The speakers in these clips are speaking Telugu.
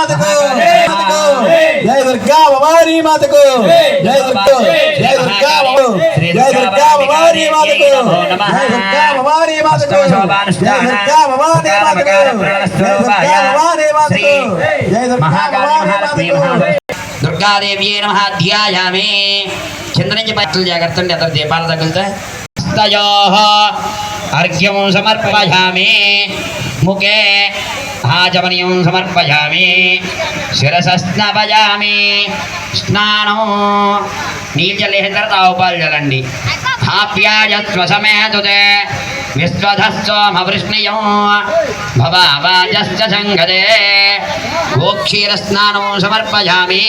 माता को जय दुर्गा भवानी माता को जय दुर्गा। जय। दुर्गा भवानी माता को जय दुर्गा भवानी माता को जय दुर्गा भवानी माता को जय दुर्गा भवानी माता को जय दुर्गा भवानी माता को दुर्गा देवी नमः। ध्यायामि। चंद्रन दीपाल समर्पयामि। मुखे ఆచమనీయం సమర్పయామి శిరసస్నపయామి స్నానం నీళ్ళు చల్లేసిన తర్వాత ఆవు పాలు చల్లండి ఆప్యాయస్వ విశ్వధస్వమవృష్ణియం భవావాజశ్చ సంగదే గోక్షీరస్నానం సమర్పయామి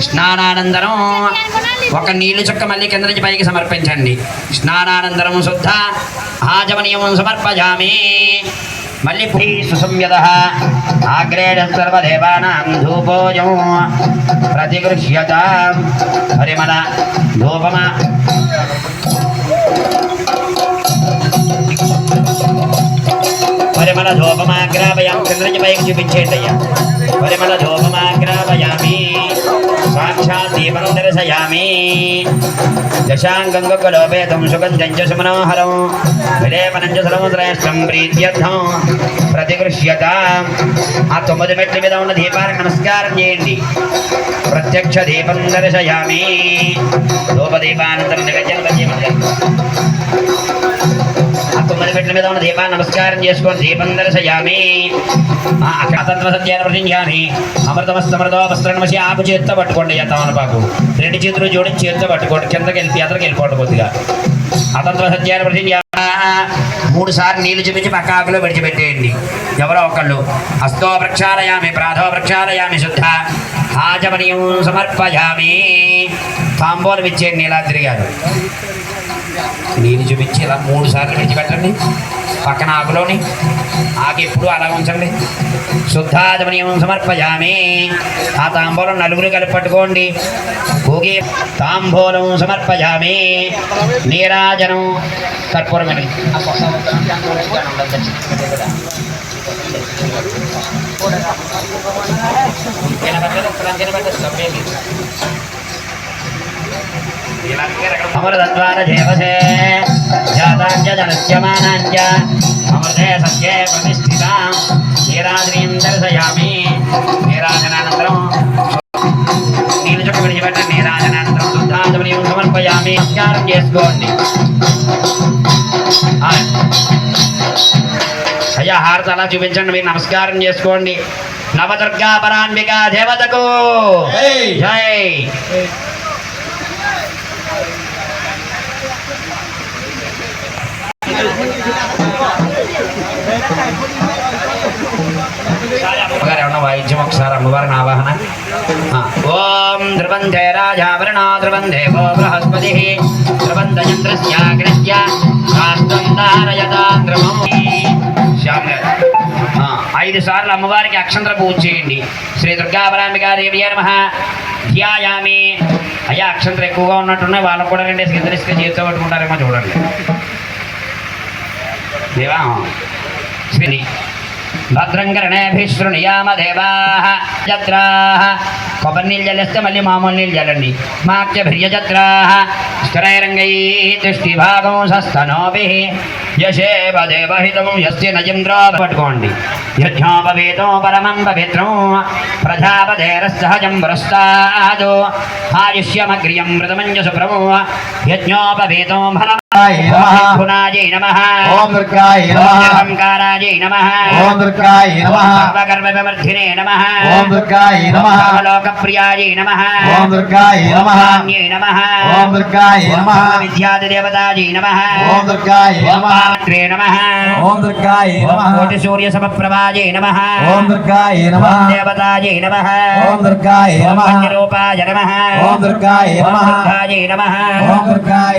స్నానానంతరం ఒక నీళ్ళు చుక్క మళ్ళీ కింద నుంచి పైకి సమర్పించండి. స్నానానంతరము శుద్ధ ఆచమనీయం సమర్పజామి. మళ్ళీ పురీ సుసంయత ఆగ్రేణ సర్వదేవానాం ధూపోజం ప్రతిగృహ్యత. పరిమళ ధూపమ. పరిమళ ధూపమాగ్రాపయాం చంద్రజ పైకి చూపించేయండి పరిమళ ధూపమాగ్రాపయామి దీపం దర్శయామి దశాంగంగలోపేతం సుగంధం చ సుమనోహరం విలేపనం చ సముద్రేష్టం ప్రీత్యర్థం. ప్రతిగృహ్యత. ఆ తొమ్మిది మెట్ల మీద ఉన్న దీపానికి నమస్కారం చేయండి. ప్రత్యక్ష దీపం దర్శయామి ధూపదీపానంతరం నిగజం దీపం తొమ్మిది మీద ఉన్న దీపాన్ని నమస్కారం చేసుకొని దీపం దర్శయామి ఆ సత్యాన్ని అమృతమస్తమృతో వస్త్రమసి ఆపు చేత్తో పట్టుకోండి ఆ పాకు రెండు చేతులు జోడించి చేత్తో పట్టుకోండి కిందకి వెళ్ళి అతనికి వెళ్ళిపోండి కొద్దిగా. అతత్వ సత్యాన్ని ప్రతిజ్ఞ మూడు సార్లు నీళ్ళు చూపించి పక్క ఆకులో విడిచిపెట్టేయండి. ఎవరో ఒకళ్ళు హస్తో ప్రక్షాళయామి ప్రాధో ప్రక్షాళయామి శుద్ధ ఆచమనీయం సమర్పయామి. తాంబూలం ఇచ్చేయండి ఇలా తిరిగారు నీళ్ళు చూపించి ఇలా మూడు సార్లు విడిచిపెట్టండి. పక్కన ఆకులోని ఆకు ఎప్పుడు అలా ఉంచండి. శుద్ధాదమనీయం సమర్పయామి. ఆ తాంబూలం నలుగురు కలిపి పట్టుకోండి. భోగి తాంబూలం సమర్పయామి. నీరాజనం కర్పూరం వెలిగి. ఆ కొత్త అమృతద్వార దేవసే జాతాంచ జనస్యమానాంచ అమృతే సత్యే ప్రతిష్ఠితాం నీరాజనీం దర్శయామి నీరాజనానంతరం నీళ్ళు చుక్క విడిచిపెట్టండి నీరాజనానంతరం శుద్ధాంజమనీయం సమర్పయామి నమస్కారం చేసుకోండి. అయ్యా హారత అలా చూపించండి మీరు నమస్కారం చేసుకోండి. నవదుర్గా పరాన్విక దేవతకు జై. వైద్యం ఏమన్నా వాయిద్యం ఒకసారి అమ్మవారిని ఆవాహన ఆ. ఓం ధ్రువంధే రాజావరణ ధ్రువంధే గో బృహస్పతి ధ్రువంధయంత్రస్యాగ్రస్య రాష్ట్రం ధారయతాంధ్రమం ఐదు సార్లు అమ్మవారికి అక్షంతర పూజ చేయండి శ్రీ దుర్గాపరాంబికా దేవి నమ ధ్యాయామి అయ్యా అక్షంతర ఎక్కువగా ఉన్నట్టున్నాయి వాళ్ళకు కూడా రెండేసి కిందరిస్తే చేతితో పట్టుకుంటారేమో చూడండి శ్రీ భద్రం కరణేభిः శృణుయామ దేవాः కొబ్బరి నీళ్ళు చల్లేస్తే మళ్ళీ మామూలు నీళ్ళు చల్లండి మాక్యభిర్యజత్రాः. స్థిరైరంగైः తిష్టిభాగం సస్తనోభిः. యశేవ దేవహితం యస్య నజంద్రో పట్టుకోండి. యజ్ఞోపవేతో పరమం పవిత్రం. ప్రజాపదేరస్సహజం పురస్తాదు. ఆయుష్యమగ్రియం మృతమంజసు ప్రభు యజ్ఞోపవేతో ఫలం గుణాజై నమః ఓం దుర్గాయ నమః ఓంకారాజై నమః ఓం దుర్గాయ నమః సర్వకర్మవిమర్ధినే నమః ఓం దుర్గాయ నమః సర్వలోకప్రియాయై నమః ఓం దుర్గాయ నమః కామ్యై నమః ఓం దుర్గాయ నమః విద్యాదిదేవతాజై నమః ఓం దుర్గాయ నమః ఓంకాత్రే నమః ఓం దుర్గాయ నమః కోటి సూర్య సమప్రభాజై నమః ఓం దుర్గాయ నమః దేవతాజై నమః ఓం దుర్గాయ నమః రూపాయ నమః ఓం దుర్గాయ నమః దుర్గాజై నమః ఓం దుర్గాయ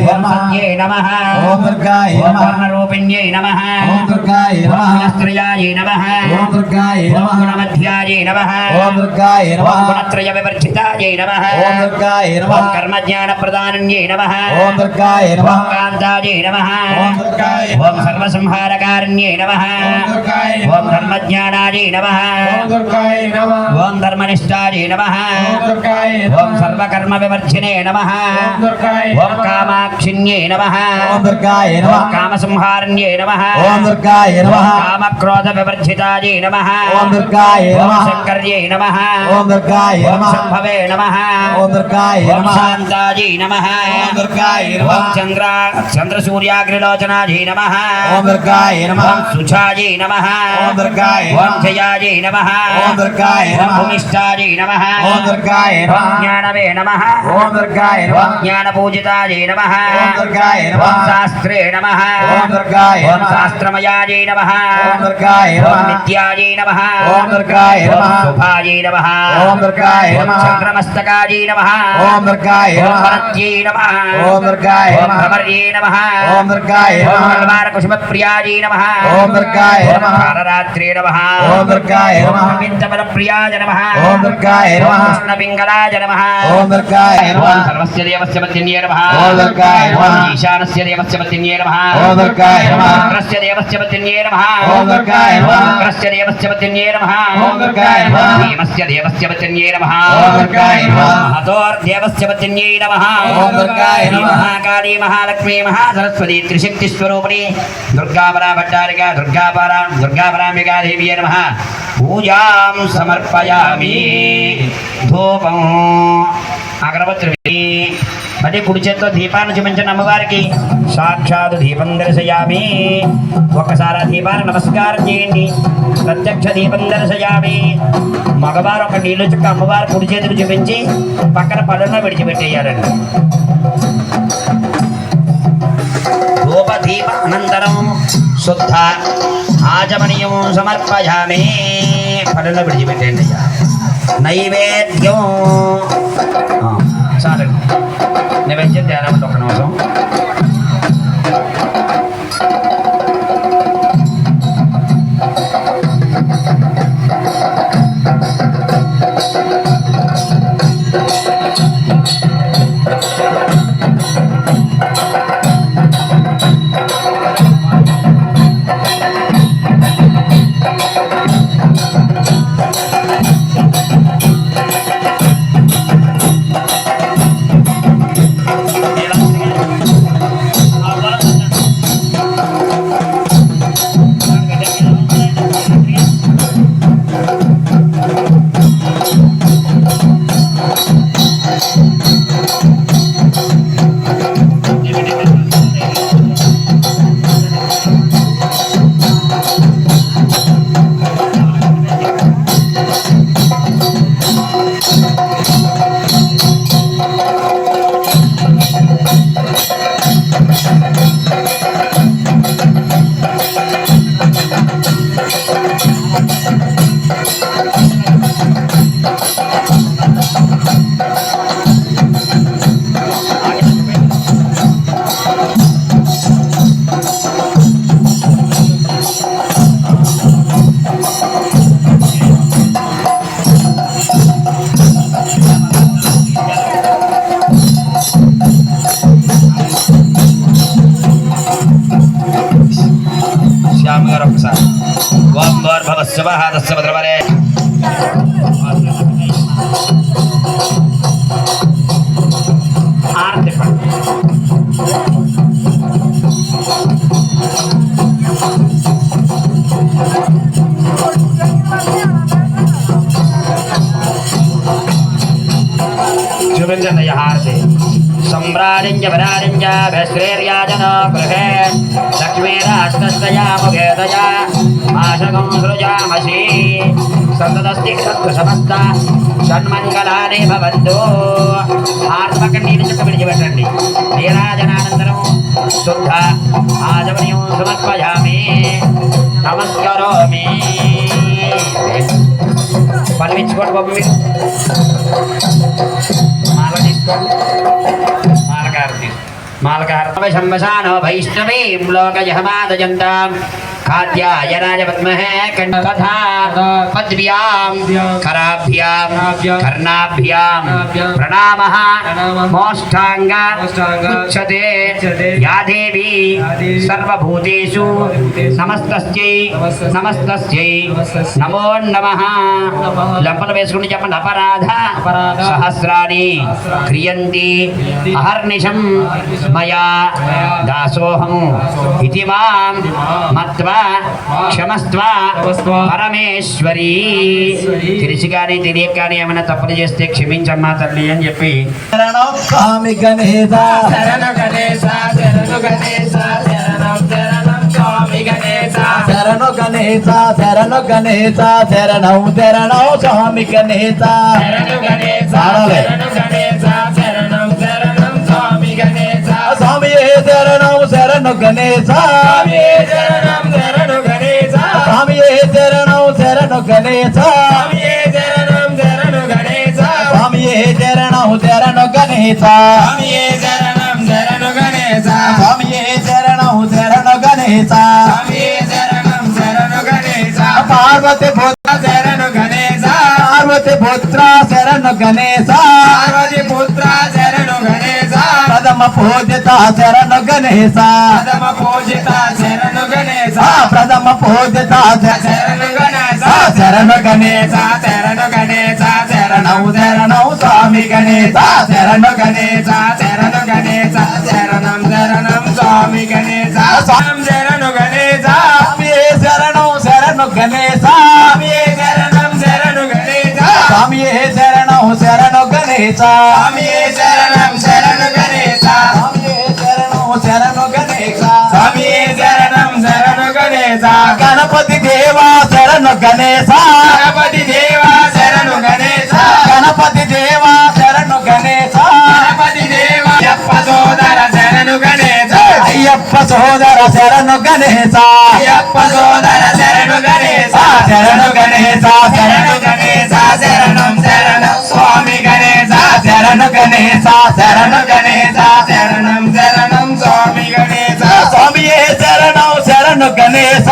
నమః సత్యై నమః। ఓం దుర్గాయ నమః। వర్ణరూపిణ్యై నమః। ఓం దుర్గాయ నమః। స్త్రియాజై నమః। ఓం దుర్గాయ నమః। గుణమధ్యాజై నమః। ఓం దుర్గాయ నమః। గుణత్రయ వివర్జితాజై నమః। ఓం దుర్గాయ నమః। కర్మజ్ఞాన ప్రదానన్యై నమః। ఓం దుర్గాయ నమః। కాంతాజై నమః। ఓం దుర్గాయ ఓం సర్వసంహారకారణ్యై నమః। ఓం దుర్గాయ ఓం ధర్మజ్ఞానాజై నమః ఓం దుర్గాయ నమః సర్వకర్మనిష్టాయ నమ ఓం దుర్గాయ ఓం సర్వకర్మ వివర్జినే నమ ఓం దుర్గాయ ఓం కామాక్షిణ్యే నమ ఓం దుర్గాయ ఓం నమః కామసంహారణ్యే నమ ఓం దుర్గాయ నమః కామక్రోధ వివర్జితాయ నమ ఓం దుర్గాయ ఓం నమః శంకర్యే నమ ఓం దుర్గాయ ఓం నమః శంభవే నమ ఓం దుర్గాయ ఓం నమః శాంతాజీ నమ ఓం దుర్గాయ ఓం నమః చంద్ర చంద్రసూర్యాగ్నిలోచనాజీ నమ ఓం దుర్గాయ నమః ఓం సుఛాజీ నమ ఓం దుర్గాయ ఓం నమః జయాజీ నమ ఓం దుర్గాయ ఓం నమః భూమిష్టాజీ నమ ఓం దుర్గాయ ఓం నమః జ్ఞానవే నమ ఓం దుర్గాయ ఓం నమః జ్ఞానపూజితాజీ నమ ఓం దుర్గాయ ఓం నమః శాస్త్రే నమ ఓం దుర్గాయ ఓం నమః శాస్త్రమయాజీ నమ ఓం దుర్గాయ ఓం నమః నిత్యాజీ నమ ఓం దుర్గాయ ఓం నమః శుభాజీ నమ ఓం దుర్గాయ ఓం నమః చంద్రమస్తకాజీ నమ ఓం దుర్గాయ ఓం నమః భరత్యై నమ ఓం దుర్గాయ ఓం నమః భ్రమర్యై నమ ఓం దుర్గాయ ఓం నమః కల్వారకుసుమప్రియాజీ నమ ఓం దుర్గాయ ఓం నమః కాలరాత్రే నమ ఓం దుర్గాయ ఓం నమః వింతబలప్రియాయ నమ ఓం దుర్గాయ ఓం నమః కృష్ణపింగళాయ నమ ఓం దుర్గాయ ఓం నమః సర్వస్య దేవస్య పత్న్యే నమ ఓం దుర్గాయ నమః ఓం ఈశానస్య దేవస్య పత్న్యే నమ ఓం దుర్గాయ నమః రుద్రస్య దేవస్య పత్న్యే నమ ఓం దుర్గాయ నమః రుద్రస్య దేవస్య పత్న్యే నమ ఓం దుర్గాయ నమః భీమస్య దేవస్య పత్న్యే నమ ఓం దుర్గాయ నమః మహతోర్దేవస్య దేవ్య నమ. పూజాం సమర్పయామి. ధూపం అగరబత్తి మరి కుడి చేత్తో దీపాన్ని చూపించిన అమ్మవారికి సాక్షాత్ దీపం దర్శయామి. ఒక్కసారి దీపాన్ని నమస్కారం చేయండి. ప్రత్యక్ష దీపం దర్శయామి. మగవారు ఒక నీళ్ళు చుక్క అమ్మవారు కుడి చేతులు చూపించి పక్కన పళ్ళలో విడిచిపెట్టేయాలండి. ధూపదీప అనంతరం శుద్ధ ఆచమనీయం సమర్పయామి. పళ్ళలో విడిచిపెట్టండి అయ్యా. నైవేద్యం. ఆ, చాలండి. నైవేద్యం ధ్యానం ఒక నిమిషం. सम्रारिञ्च वरारिञ्च भस्त्रेर्याजनो गृहे लक्ष्मीरास्तस्तयामुखेदया माशकं सृजामसि सततस्ति సమస్త షణ్మంగళాని భవంతు ఆత్మక నీరు చుక్క విడిచిపెట్టండి నీరాజనానంతరం శుద్ధ ఆజమనీయం సమర్పయామి నమస్కరోమి పనిపించుకోండి బాబు మీరు మాల తీసుకోండి మాలకారతి మాలకారత వైష్ణవీం లోకయహమాదజంతాం कात्यायनाय विद्महे कण्ठधा पद्भ्यां कराभ्यां कर्णाभ्यां प्रणामः मोष्ठाङ्ग उच्यते या देवी सर्वभूतेषु नमस्तस्यै नमस्तस्यै नमो नमः లంపలు వేసుకుని చెప్పండి అపరాధ సహస్రాన్ని క్రియంతి అహర్నిశం మయా దాసోహం ఇది మాం మత్వా క్షమస్వ పరమేశ్వరి. తెలిసి కానీ తెలియక కానీ ఏమైనా తప్పులు చేస్తే క్షమించమ్మా తల్లి అని చెప్పి. శరణం స్వామి గణేశ. శరణు గణేశ శరణు గణేశ శరణం శరణం స్వామి గణేశ. శరణు గణేశ శరణు గణేశ శరణం శరణం స్వామి గణేశ. శరణు గణేశ పాడాలి. శరణు గణేశ శరణం శరణు గణేశ స్వామి శరణం శరణు గణేశ స్వామి శరణం శరణు గణేశ స్వామి శరణం శరణు గణేశ స్వామి శరణం శరణు గణేశ స్వామి శరణం శరణు గణేశ స్వామి శరణం శరణు గణేశ స్వామి శరణం శరణు గణేశ పార్వతి పుత్ర శరణు గణేశ పార్వతి పుత్ర శరణు గణేశ ప్రథమ పూజిత శరణు గణేశ పదమ పూజిత శరణు గణేశ ప్రథమ పూజిత శరణు గణేశ శరణు గణేశ శరణు గణేశ శరణం శరణం స్వామి గణేశ శరణు గణేశ శరణు గణేశ శరణం శరణం స్వామి గణేశ స్వామి శరణు గణేశ శరణం శరణు గణేశ శరణం శరణు గణేశ స్వామి శరణం శరణు గణేశ స్వామి శరణం శరణు గణేశ గణపతి దేవా శరణు గణేశ. గణపతి దేవ శరణు గణేశ. గణపతి దేవా శరణు గణేశ. గణపతి దేవ అప్ప సోదర శరణు గణేశ. అయ్యప్ప సోదర శరణు గణేశ. అయ్యప్ప సోదర శరణు గణేశ శరణు గణేశ. శరణు గణేశ శరణు గణేశ శరణు గణేశ శరణం శరణం స్వామి గణేశ. స్వామి శరణం శరణు గణేశ.